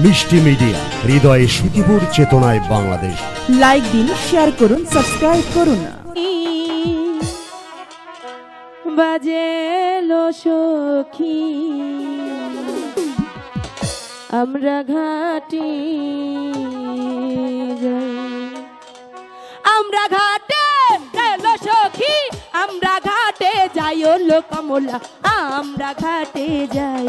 মিষ্টি মিডিয়া হৃদয়ে সুখীপুর চেতনায় বাংলাদেশ। লাইক দিন শেয়ার করুন সাবস্ক্রাইব করুন। বাজেলো সখী আমরা ঘাটি যাই। আমরা ঘাটে এলো সখী আমরা ঘাটে যাই ও লোকমলা আমরা ঘাটে যাই।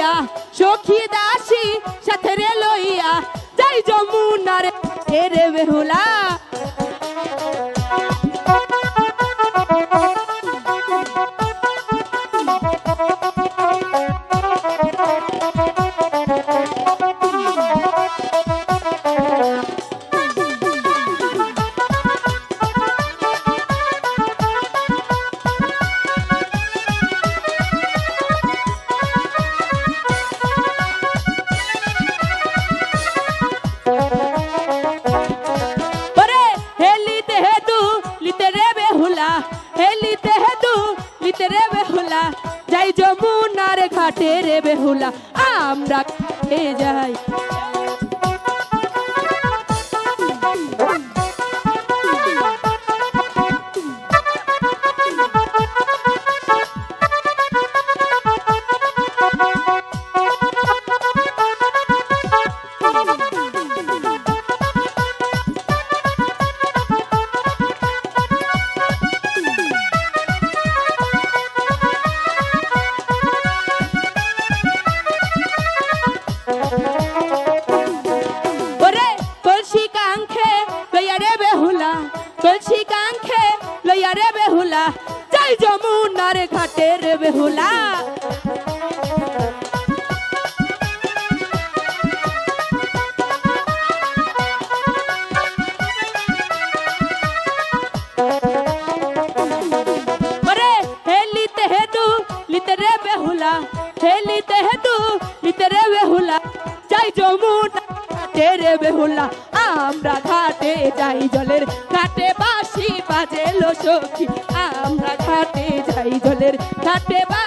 লইয়া সখী দাসী সাথে রে লইয়া যাই যমুনার রে বেহুলা। ওরে যমুনার ঘাটে রে বেহুলা আমরা খেয়ে যাই? কলসি লইয়া রে বেহুলা। যাই যমুনার ঘাটে রে বেহুলা। ওরে হেলিতে হেতু লিতে রে বেহুলা। হেলিতে হেতু লিতে বেহুলা। যাই যমুনা ঘাটে রে বেহুলা। আমরা ঘাটে যাই জলের ঘাটে বাসি বাজে লো সখী আমরা ঘাটে যাই জলের ঘাটে বাসি